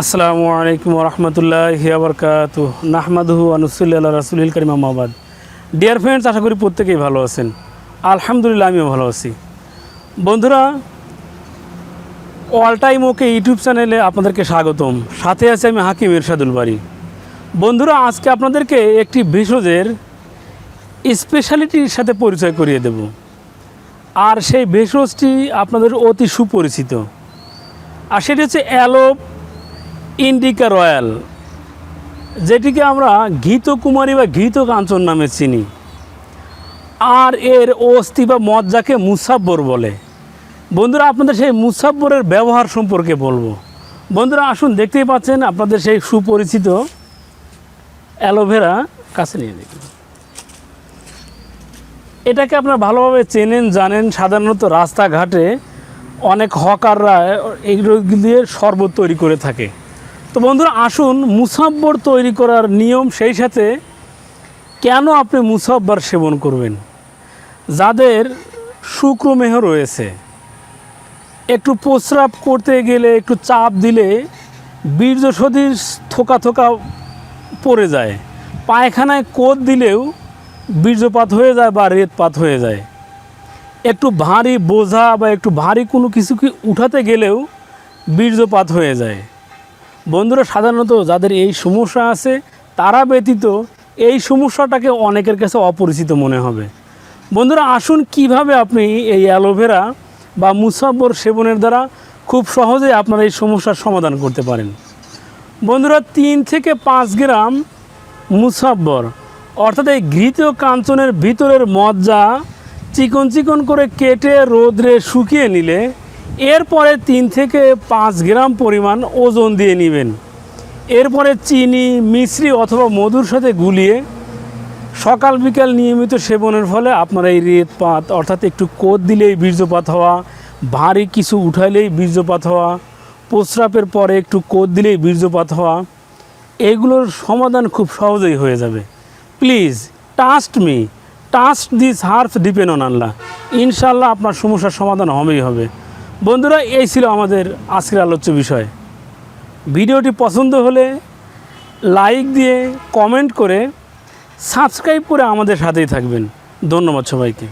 আসসালামু আলাইকুম রহমতুল্লাহ আবরকাত নাহমাদহু আনুসুল্লাহ রাসুল করিম আহমাবাদ ডিয়ার ফ্রেন্ডস আশা করি প্রত্যেকেই ভালো আছেন। আলহামদুলিল্লাহ, আমিও ভালো আছি। বন্ধুরা অল টাইম ওকে ইউটিউব চ্যানেলে আপনাদেরকে স্বাগতম। সাথে আছে আমি হাকিম ইরশাদুল বাড়ি বন্ধুরা, আজকে আপনাদেরকে একটি ভেষজের স্পেশালিটির সাথে পরিচয় করিয়ে দেব। আর সেই ভেষজটি আপনাদের অতি সুপরিচিত। আর সেটি হচ্ছে অ্যালো ইন্ডিকা রয়্যাল, যেটিকে আমরা ঘিত কুমারী বা ঘিত কাঞ্চন নামে চিনি। আর এর অস্থি বা মজ্জাকে মুসাব্বর বলে। বন্ধুরা, আপনাদের সেই মুসাব্বরের ব্যবহার সম্পর্কে বলব। বন্ধুরা, আসুন, দেখতেই পাচ্ছেন, আপনাদের সেই সুপরিচিত অ্যালোভেরা কাছে নিয়ে দেখুন এটাকে আপনারা ভালোভাবে চেনেন, জানেন। সাধারণত রাস্তাঘাটে অনেক হকাররা এইগুলো দিয়ে শরবত তৈরি করে থাকে। তো বন্ধুরা, আসুন মুসাব্বর তৈরি করার নিয়ম সেই সাথে কেন আপনি মুসাব্বার সেবন করবেন? যাদের শুক্রমেহ রয়েছে, একটু প্রস্রাব করতে গেলে, একটু চাপ দিলে বীর্য সদৃশ থোকা থোকা পড়ে যায়। পায়খানায় কোদ দিলেও বীর্যপাত হয়ে যায় বা রেতপাত হয়ে যায়। একটু ভারী বোঝা বা একটু ভারী কোনো কিছু কি উঠাতে গেলেও বীর্যপাত হয়ে যায়। বন্ধুরা, সাধারণত যাদের এই সমস্যা আছে, তারা ব্যতীত এই সমস্যাটাকে অনেকের কাছে অপরিচিত মনে হবে। বন্ধুরা, আসুন কীভাবে আপনি এই অ্যালোভেরা বা মুসাব্বর সেবনের দ্বারা খুব সহজে আপনার এই সমস্যার সমাধান করতে পারেন। বন্ধুরা, তিন থেকে পাঁচ গ্রাম মুসাব্বর অর্থাৎ এই ঘৃত কাঞ্চনের ভিতরের মজ্জা চিকন চিকন করে কেটে রোদ্রে শুকিয়ে নিলে এরপরে তিন থেকে পাঁচ গ্রাম পরিমাণ ওজন দিয়ে নেবেন। এরপরে চিনি মিশ্রি অথবা মধুর সাথে গুলিয়ে সকাল বিকাল নিয়মিত সেবনের ফলে আপনার এই রেতপাত অর্থাৎ একটু কোদ দিলেই বীর্যপাত হওয়া, ভারী কিছু উঠাইলেই বীর্যপাত হওয়া, প্রস্রাবের পরে একটু কোদ দিলেই বীর্যপাত হওয়া, এগুলোর সমাধান খুব সহজেই হয়ে যাবে। Please trust me trust this half depend on Allah. ইনশাল্লাহ আপনার সমস্যার সমাধান হবেই হবে। বন্ধুরা, এই ছিল আমাদের আজকের আলোচ্য বিষয়। ভিডিওটি পছন্দ হলে লাইক দিয়ে কমেন্ট করে সাবস্ক্রাইব করে আমাদের সাথেই থাকবেন। ধন্যবাদ সবাইকে।